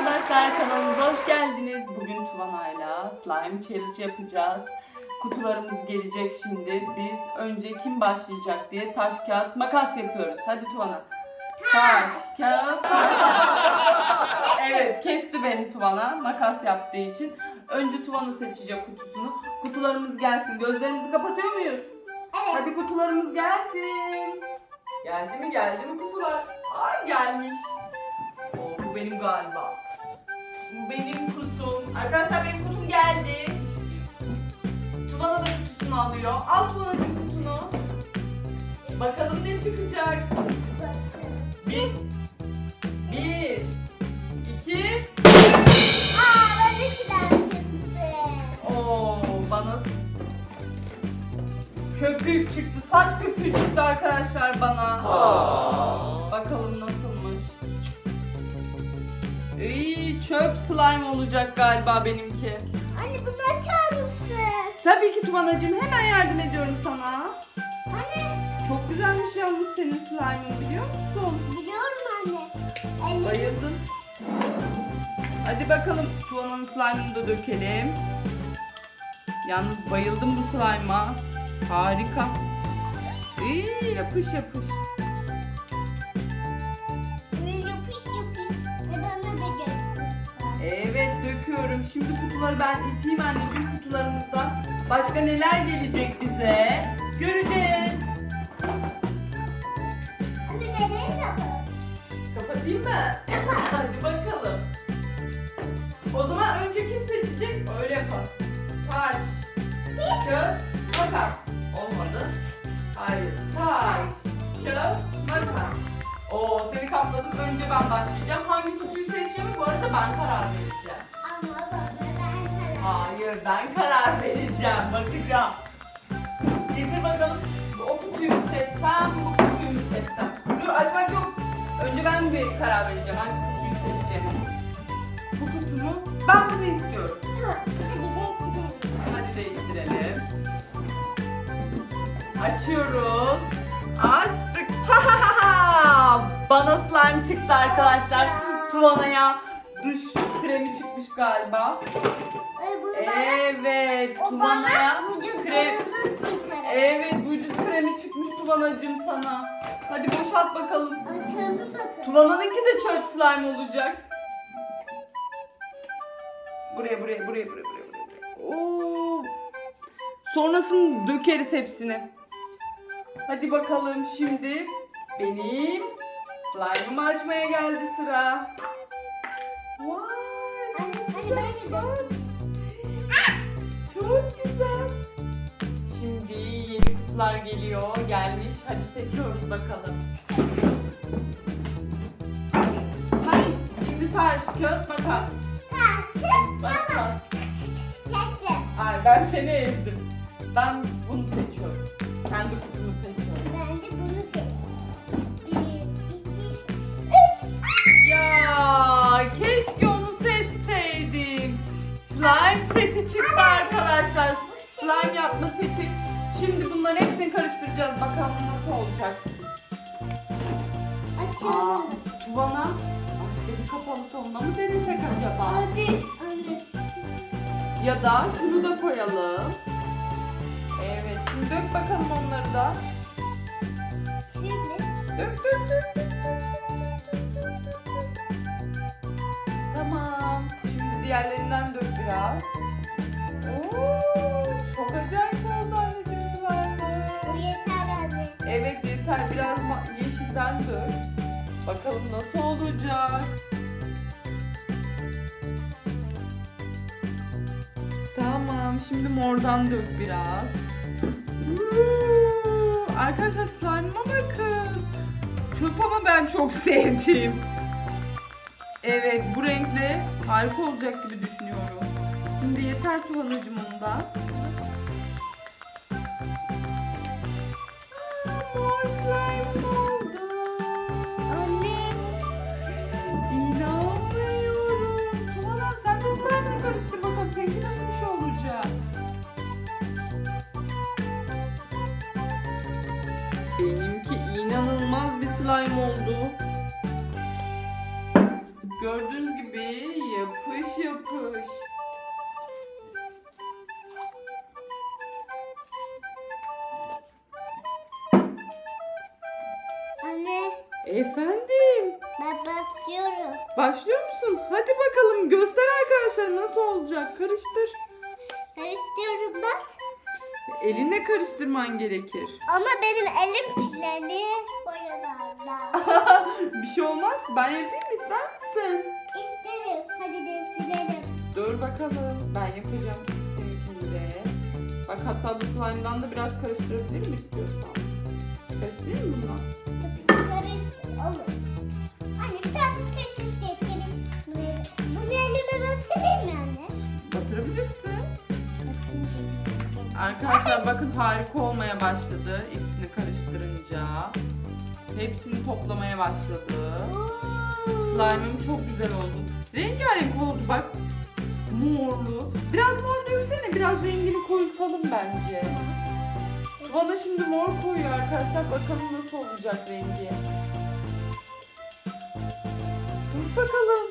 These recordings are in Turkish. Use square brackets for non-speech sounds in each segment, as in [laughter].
arkadaşlar kanalımıza hoş geldiniz. Bugün Tuvana'yla slime challenge yapacağız. Kutularımız gelecek şimdi. Biz önce kim başlayacak diye taş kağıt makas yapıyoruz. Hadi Tuvana. Taş kağıt. Evet kesti beni Tuvana makas yaptığı için. Önce Tuvana seçecek kutusunu. Kutularımız gelsin. Gözlerimizi kapatıyor muyuz? Evet. Hadi kutularımız gelsin. Geldi mi geldi mi kutular? Ay gelmiş. Oo, bu benim galiba. Bu benim kutum. Arkadaşlar benim kutum geldi. Tuvana da kutusunu alıyor. Al Tuvana'cığım kutunu. Bakalım ne çıkacak. Bir. Bir. iki. Aa, benimkiler çıktı. Oo, bana köpük çıktı. Saç köpüğü çıktı arkadaşlar bana. Bakalım nasılmış. İyi, çöp slime olacak galiba benimki. Anne bunu açar mısın? Tabii ki Tuvanacığım hemen yardım ediyorum sana. Anne Çok güzelmiş yalnız senin slime'ın biliyor musun? biliyorum anne. Elim. Bayıldın. Hadi bakalım Tuvana'nın slime'ını da dökelim. Yalnız bayıldım bu slime'a. Harika. İyi, yapış. Yapış Döküyorum. Şimdi kutuları ben iteyim anneciğim kutularımızda. Başka neler gelecek bize? Göreceğiz. Anne nereye yapalım? Kapatayım mı? Kapat. [laughs] Hadi bakalım. O zaman önce kim seçecek? Öyle yapalım. Taş, kağıt, makas. Olmadı. Hayır. Taş, kağıt, makas. Oo seni kapladım. Önce ben başlayacağım. Hangi kutuyu seçeceğimi bu arada ben karar vereceğim. Hayır ben karar vereceğim. Bakacağım. Getir bakalım. O kutuyu mu seçsem, bu kutuyu mu seçsem? Dur açmak yok. Önce ben bir karar vereceğim. Hangi kutuyu seçeceğim. Bu kutumu ben bunu istiyorum. Tamam. Hadi de gidelim. Hadi değiştirelim. Açıyoruz. Açtık. Bana slime çıktı arkadaşlar. Tuvana'ya duş kremi çıkmış galiba. Ay, bunu bana. Evet, O Tuvana'ya bana krem. vücutlarını çıkarır. Evet, vücut kremi çıkmış Tuvana'cığım sana. Hadi boşalt bakalım. Bakın. Tuvana'nınki de çöp slime olacak. Buraya, buraya, buraya, buraya, buraya, buraya. Oo. Sonrasını dökeriz hepsini. Hadi bakalım şimdi benim slime'ımı açmaya geldi Bence de. Çok güzel. Şimdi yeni kutular geliyor. Gelmiş. Hadi seçiyoruz bakalım. Hayır. Şimdi taş, kağıt, makas. Kalsın. Tamam. Ay ben seni ezdim. Ben bunu seçiyorum. Kendi kutumu seçiyorum. Ben de bunu seçtim. Bir, iki, üç. Ya çıktı arkadaşlar. Slime yapma seti. Şimdi bunların hepsini karıştıracağız. Bakalım nasıl olacak. Aa, Açıyorum. Tuvana. Aşkım kapalı sonuna mı denesek acaba? Hadi. Hadi. Ya da şunu da koyalım. Evet. Şimdi dök bakalım onları da. Şimdi. Dök dök dök. dök, dök, dök, dök, dök, dök, dök. Tamam. Şimdi diğerlerinden dök biraz. Oo, çok acayip oldu anneciğim slime'ı. Bu yeter anne. Evet yeter biraz yeşilden dök. Bakalım nasıl olacak. Tamam şimdi mordan dök biraz. Arkadaşlar slime'ıma bakın. Çöp ama ben çok sevdim. Evet bu renkle harika olacak gibi düşünüyorum. Şimdi yeter tuvalıcım ondan. Mor slime oldu. Anne. İnanmıyorum. Tuana sen de slime'ını karıştır bakalım. Seninki nasıl bir şey olacak? Benimki inanılmaz bir slime oldu. Gördüğünüz gibi yapış yapış. Efendim. ben basıyorum. Başlıyor musun? Hadi bakalım göster arkadaşlar nasıl olacak. Karıştır. Karıştırıyorum ben. Elinle karıştırman gerekir. Ama benim elim kirleniyor boyalarla. [laughs] bir şey olmaz. Ben yapayım ister misin? İsterim. Hadi de silelim. Dur bakalım. Ben yapacağım seninkini de. Bak hatta bu slime'dan da biraz karıştırabilir mi istiyorsan? Karıştırayım mı bundan? Olur. Anne bir tane kaşık. Buraya. Bunu elime batırayım mı anne? Batırabilirsin. Arkadaşlar bakın harika olmaya başladı. İkisini karıştırınca. Hepsini toplamaya başladı. Slime'ım çok güzel oldu. Rengarenk oldu bak. Morlu. Biraz mor döksene. Biraz rengini koyutalım bence. Bana şimdi mor koyuyor arkadaşlar. Bakalım nasıl olacak rengi. Bakalım.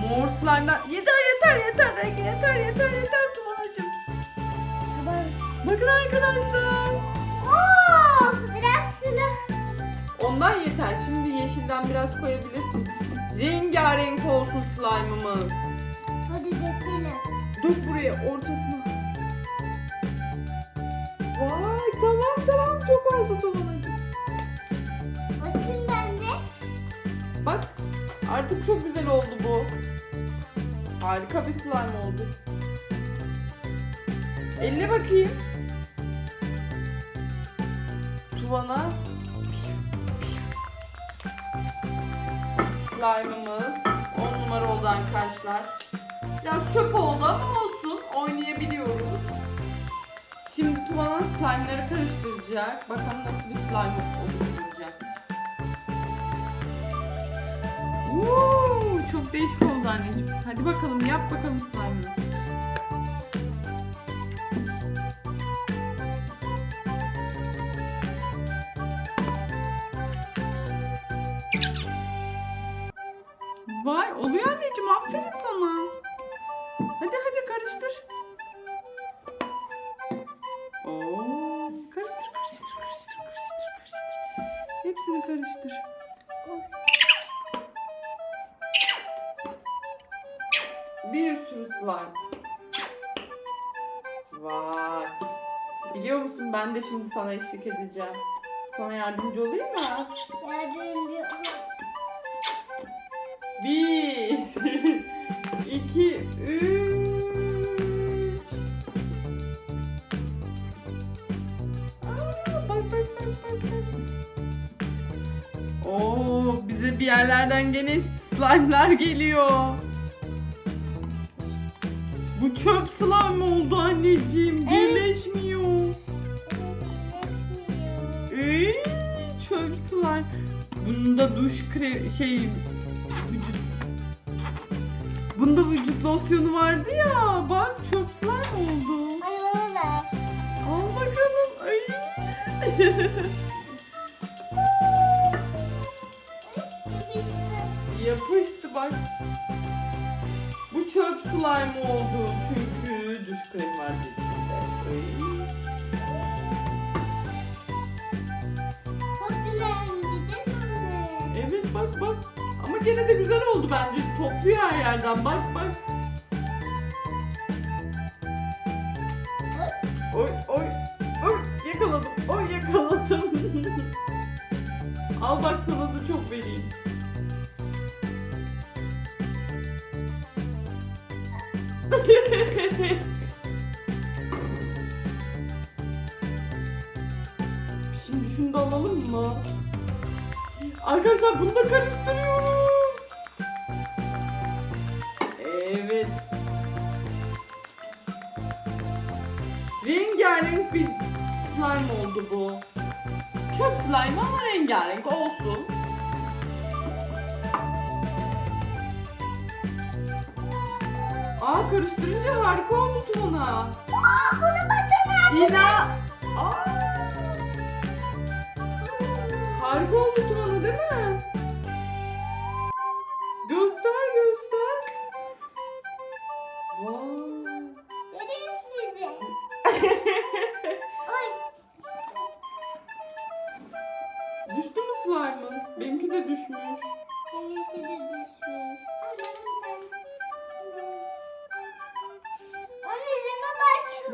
Mor slime'dan. Yeter yeter yeter rengi yeter yeter yeter Tuvanacığım. Tamam. Bakın arkadaşlar. Oo, biraz sulu. Ondan yeter. Şimdi yeşilden biraz koyabilirsin. Rengarenk olsun slime'ımız. Hadi dökelim. Dök buraya ortasına. Vay tamam tamam çok oldu Tuvanacığım. Artık çok güzel oldu bu. Harika bir slime oldu. Elle bakayım. Tuvana. Slime'ımız 10 numara oldu arkadaşlar. Biraz çöp oldu ama olsun. Oynayabiliyoruz. Şimdi Tuvana slime'ları karıştıracak. Bakalım nasıl bir slime oluşturacak. Woo, çok değişik oldu anneciğim. Hadi bakalım yap bakalım slime'ını. Vay oluyor anneciğim aferin sana. Hadi hadi karıştır. Oo, karıştır karıştır karıştır karıştır karıştır. Hepsini karıştır. Slime. Vay. Biliyor musun ben de şimdi sana eşlik edeceğim. Sana yardımcı olayım mı? Yardımcı Bir, [laughs] iki, üç. Aa, bak bak bak bak bak. Oo, bize bir yerlerden gene slime'lar geliyor. Bu çöp slime oldu anneciğim. Evet. Birleşmiyor. Ey, çöp slime. Bunda duş krem şey vücut. Bunda vücut losyonu vardı ya. Bak çöp slime oldu. Al bakalım. Ay. [laughs] gene de güzel oldu bence. Topluyor her yerden. Bak bak. Oy oy oy yakaladım. Oy yakaladım. [laughs] Al bak sana da çok vereyim. [laughs] Şimdi şunu da alalım mı? Arkadaşlar bunu da karıştırıyorum. Evet. Rengarenk bir slime oldu bu. Çöp slime ama rengarenk olsun. Aa karıştırınca harika oldu Tuna. Aa, bunu batın İna. Aa. Harika olmuştu bana değil mi? Göster göster. Wow. Görüyorsunuz. Oy. Düştü mü slime'ın? Benimki de düşmüş. Benimki de düşmüş.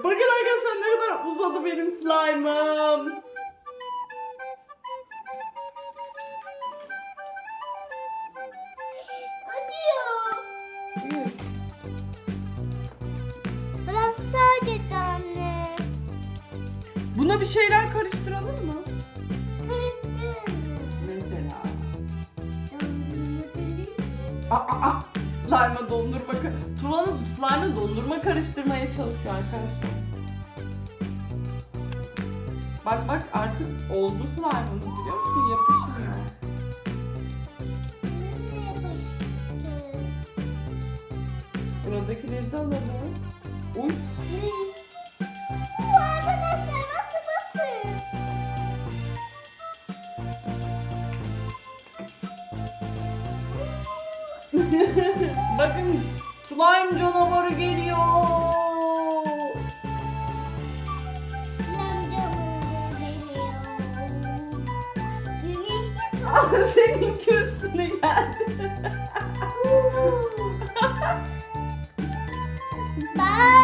Bakın arkadaşlar ne kadar uzadı benim slime'ım. Biraz daha acıdı anne. Buna bir şeyler karıştıralım mı? Karıştırın. Mesela. Aa, aa, aa. Slime'a dondurma ka- Tuğan'ın slime'a dondurma karıştırmaya çalışıyor arkadaşlar. Bak bak artık oldu slime'ımız biliyor musun? Yapışmıyor. Buradakileri de alalım. Uy. Bu arkadaşlar nasıl bakın? [laughs] Bakın slime canavarı geliyor. [laughs] Seninki üstüne geldi. Bye.